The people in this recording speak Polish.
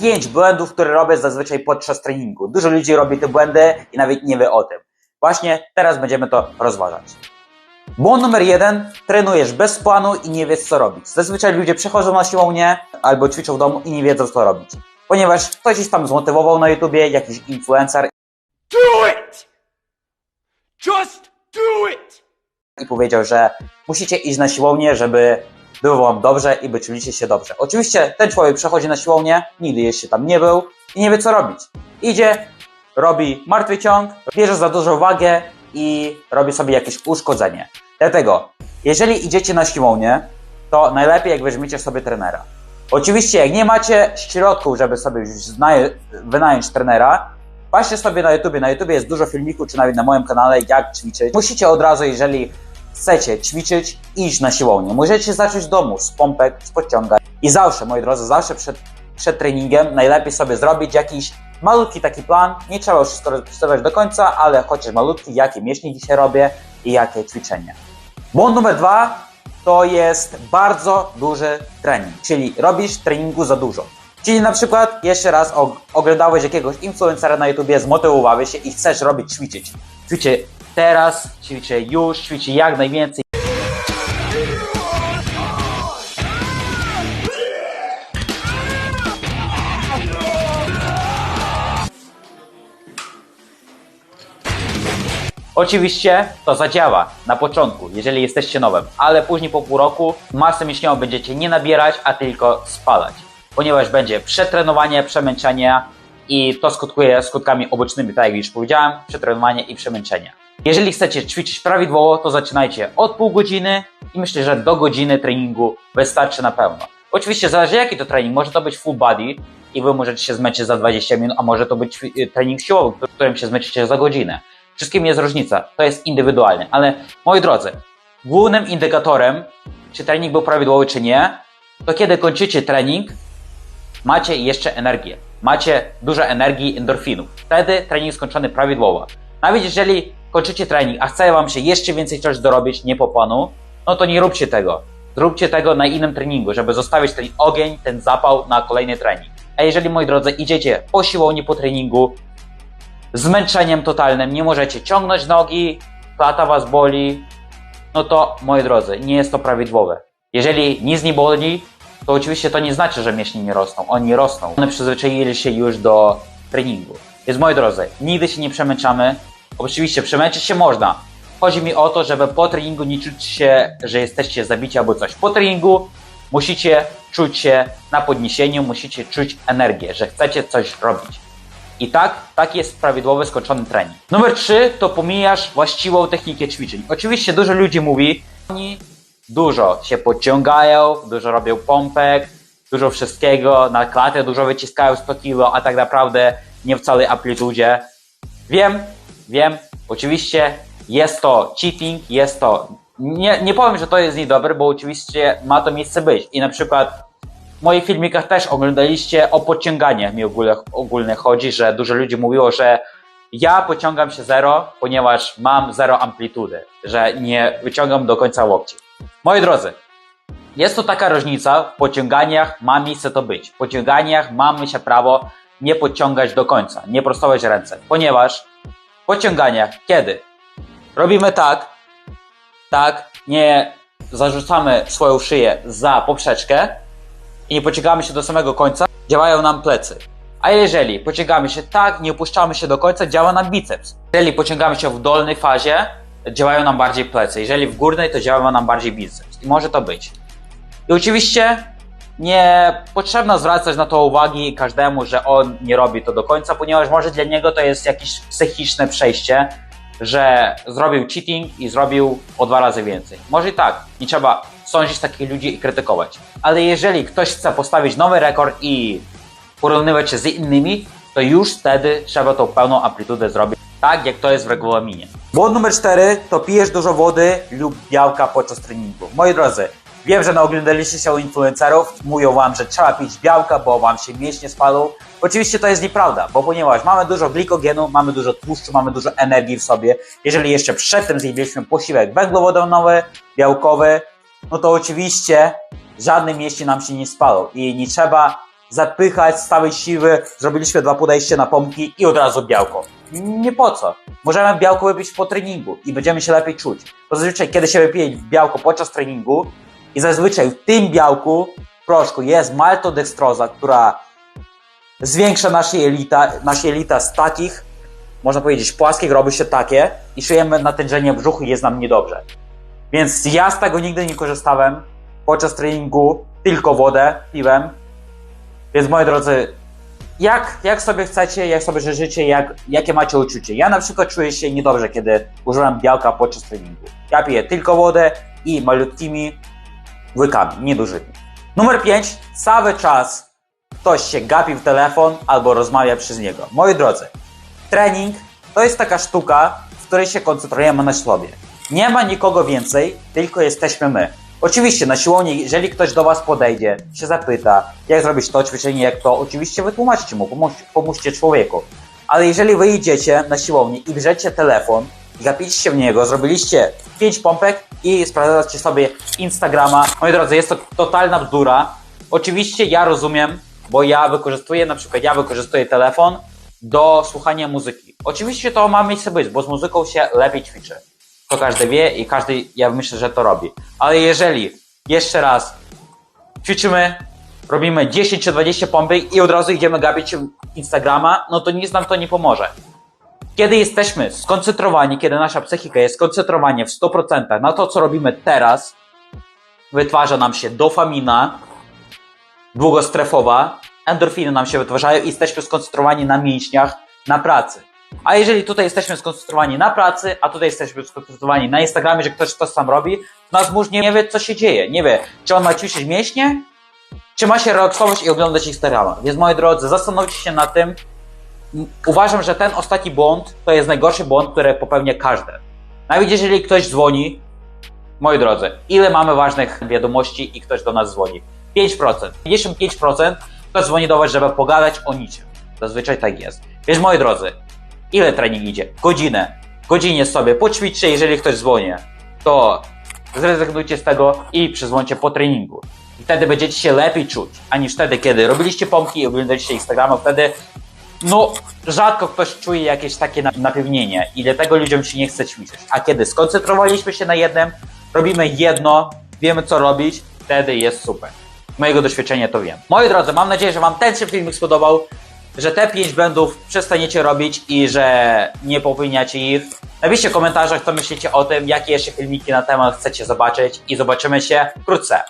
5 błędów, które robię zazwyczaj podczas treningu. Dużo ludzi robi te błędy i nawet nie wie o tym. Właśnie teraz będziemy to rozważać. Błąd numer jeden, trenujesz bez planu i nie wiesz co robić. Zazwyczaj ludzie przychodzą na siłownię albo ćwiczą w domu i nie wiedzą co robić. Ponieważ ktoś ich tam zmotywował na YouTubie, jakiś influencer Do it! Just do it! i powiedział, że musicie iść na siłownię, żeby było wam dobrze i by czuliście się dobrze. Oczywiście ten człowiek przechodzi na siłownię, nigdy jeszcze tam nie był i nie wie co robić. Idzie, robi martwy ciąg, bierze za dużą wagę i robi sobie jakieś uszkodzenie. Dlatego, jeżeli idziecie na siłownię, to najlepiej jak weźmiecie sobie trenera. Oczywiście jak nie macie środków, żeby sobie wynająć trenera, Patrzcie sobie na YouTubie. Na YouTubie jest dużo filmików, czy nawet na moim kanale, jak ćwiczyć. Musicie od razu, jeżeli chcecie ćwiczyć, iść na siłownię. Możecie zacząć w domu, z pompek, z podciągań. I zawsze, moi drodzy, zawsze przed, przed treningiem najlepiej sobie zrobić jakiś malutki taki plan. Nie trzeba wszystko rozpisywać do końca, ale chociaż malutki, jakie mięśnie dzisiaj robię i jakie ćwiczenia. Błąd numer dwa to jest bardzo duży trening, czyli robisz treningu za dużo. Czyli na przykład jeszcze raz og- oglądałeś jakiegoś influencera na YouTubie, zmotywowałeś się i chcesz robić ćwiczyć. Ćwiczę teraz, ćwiczę już, ćwiczę jak najwięcej. Oczywiście to zadziała na początku, jeżeli jesteście nowym, ale później po pół roku masę mięśniową będziecie nie nabierać, a tylko spalać, ponieważ będzie przetrenowanie, przemęczenie i to skutkuje skutkami obocznymi, tak jak już powiedziałem, przetrenowanie i przemęczenie. Jeżeli chcecie ćwiczyć prawidłowo, to zaczynajcie od pół godziny i myślę, że do godziny treningu wystarczy na pewno. Oczywiście zależy jaki to trening, może to być full body i wy możecie się zmęczyć za 20 minut, a może to być ćwi- trening siłowy, w którym się zmęczycie za godzinę. Wszystkim jest różnica, to jest indywidualne, ale moi drodzy, głównym indykatorem, czy trening był prawidłowy, czy nie, to kiedy kończycie trening, macie jeszcze energię, macie dużo energii endorfinów. Wtedy trening skończony prawidłowo. Nawet jeżeli kończycie trening, a chce wam się jeszcze więcej czegoś dorobić, nie po planu, no to nie róbcie tego. Zróbcie tego na innym treningu, żeby zostawić ten ogień, ten zapał na kolejny trening. A jeżeli, moi drodzy, idziecie po siłowni, po treningu, zmęczeniem totalnym, nie możecie ciągnąć nogi, klata was boli, no to moi drodzy, nie jest to prawidłowe. Jeżeli nic nie boli, to oczywiście to nie znaczy, że mięśnie nie rosną. Oni rosną. One przyzwyczaili się już do treningu. Więc moi drodzy, nigdy się nie przemęczamy. Oczywiście przemęczyć się można. Chodzi mi o to, żeby po treningu nie czuć się, że jesteście zabici albo coś. Po treningu musicie czuć się na podniesieniu, musicie czuć energię, że chcecie coś robić. I tak, tak jest prawidłowy skończony trening. Numer 3 to pomijasz właściwą technikę ćwiczeń. Oczywiście dużo ludzi mówi, oni dużo się podciągają, dużo robią pompek, dużo wszystkiego, na klatę dużo wyciskają 100 kg, a tak naprawdę nie w całej amplitudzie. Wiem, wiem, oczywiście jest to cheating, jest to. Nie, nie powiem, że to jest niedobre, bo oczywiście ma to miejsce być. I na przykład w moich filmikach też oglądaliście o podciąganiach mi ogólnie, ogólnie chodzi, że dużo ludzi mówiło, że ja pociągam się zero, ponieważ mam zero amplitudy, że nie wyciągam do końca łokci. Moi drodzy, jest to taka różnica, w pociąganiach ma miejsce to być. W pociąganiach mamy się prawo nie podciągać do końca, nie prostować ręce, ponieważ w pociąganiach, kiedy robimy tak, tak, nie zarzucamy swoją szyję za poprzeczkę, i nie pociągamy się do samego końca, działają nam plecy. A jeżeli pociągamy się tak, nie opuszczamy się do końca, działa nam biceps. Jeżeli pociągamy się w dolnej fazie, działają nam bardziej plecy. Jeżeli w górnej, to działa nam bardziej biceps. I może to być. I oczywiście nie potrzebno zwracać na to uwagi każdemu, że on nie robi to do końca, ponieważ może dla niego to jest jakieś psychiczne przejście, że zrobił cheating i zrobił o dwa razy więcej. Może i tak, nie trzeba sądzić takich ludzi i krytykować. Ale jeżeli ktoś chce postawić nowy rekord i porównywać się z innymi, to już wtedy trzeba tą pełną amplitudę zrobić, tak jak to jest w regulaminie. Błąd numer 4 to pijesz dużo wody lub białka podczas treningu. Moi drodzy, wiem, że naoglądaliście się u influencerów, mówią wam, że trzeba pić białka, bo wam się mięśnie spalą. Oczywiście to jest nieprawda, bo ponieważ mamy dużo glikogenu, mamy dużo tłuszczu, mamy dużo energii w sobie, jeżeli jeszcze przedtem zjedliśmy posiłek węglowodanowy, białkowy, no to oczywiście żadne mięśnie nam się nie spalą i nie trzeba zapychać z całej siły, zrobiliśmy dwa podejścia na pompki i od razu białko. Nie po co. Możemy białko wypić po treningu i będziemy się lepiej czuć. Bo zazwyczaj, kiedy się wypije białko podczas treningu i zazwyczaj w tym białku, proszku, jest maltodextroza, która zwiększa nasze jelita, nasze jelita z takich, można powiedzieć, płaskich robi się takie i czujemy natężenie brzuchu i jest nam niedobrze. Więc ja z tego nigdy nie korzystałem podczas treningu, tylko wodę piłem. Więc moi drodzy, jak, jak sobie chcecie, jak sobie życzycie, jak, jakie macie uczucie. Ja na przykład czuję się niedobrze, kiedy używam białka podczas treningu. Ja piję tylko wodę i malutkimi łykami, niedużymi. Numer 5. Cały czas ktoś się gapi w telefon albo rozmawia przez niego. Moi drodzy, trening to jest taka sztuka, w której się koncentrujemy na sobie. Nie ma nikogo więcej, tylko jesteśmy my. Oczywiście na siłowni, jeżeli ktoś do Was podejdzie, się zapyta, jak zrobić to ćwiczenie, jak to, oczywiście wytłumaczcie mu, pomóżcie, pomóżcie człowieku. Ale jeżeli wy idziecie na siłownię i bierzecie telefon, gapicie się w niego, zrobiliście 5 pompek i sprawdzacie sobie Instagrama. Moi drodzy, jest to totalna bzdura. Oczywiście ja rozumiem, bo ja wykorzystuję, na przykład ja wykorzystuję telefon do słuchania muzyki. Oczywiście to ma miejsce być, bo z muzyką się lepiej ćwiczy. To każdy wie i każdy, ja myślę, że to robi. Ale jeżeli jeszcze raz ćwiczymy, robimy 10 czy 20 pompek i od razu idziemy gapić Instagrama, no to nic nam to nie pomoże. Kiedy jesteśmy skoncentrowani, kiedy nasza psychika jest skoncentrowana w 100% na to, co robimy teraz, wytwarza nam się dopamina długostrefowa, endorfiny nam się wytwarzają i jesteśmy skoncentrowani na mięśniach, na pracy. A jeżeli tutaj jesteśmy skoncentrowani na pracy, a tutaj jesteśmy skoncentrowani na Instagramie, że ktoś to sam robi, nasz mózg nie wie, co się dzieje. Nie wie, czy on ma ćwiczyć mięśnie, czy ma się relaksować i oglądać Instagrama. Więc moi drodzy, zastanówcie się nad tym. Uważam, że ten ostatni błąd to jest najgorszy błąd, który popełnia każdy. Nawet jeżeli ktoś dzwoni, moi drodzy, ile mamy ważnych wiadomości i ktoś do nas dzwoni? 5%. 55% ktoś dzwoni do Was, żeby pogadać o niczym. Zazwyczaj tak jest. Więc moi drodzy, ile trening idzie? Godzinę. Godzinie sobie poćwiczcie, jeżeli ktoś dzwoni, to zrezygnujcie z tego i przyzwońcie po treningu. I wtedy będziecie się lepiej czuć, aniż wtedy, kiedy robiliście pompki i oglądaliście Instagrama, wtedy no, rzadko ktoś czuje jakieś takie na- napewnienie i dlatego ludziom się nie chce ćwiczyć. A kiedy skoncentrowaliśmy się na jednym, robimy jedno, wiemy co robić, wtedy jest super. Mojego doświadczenia to wiem. Moi drodzy, mam nadzieję, że Wam ten się filmik spodobał, że te 5 błędów przestaniecie robić i że nie popełniacie ich. Napiszcie w komentarzach, co myślicie o tym, jakie jeszcze filmiki na temat chcecie zobaczyć i zobaczymy się wkrótce.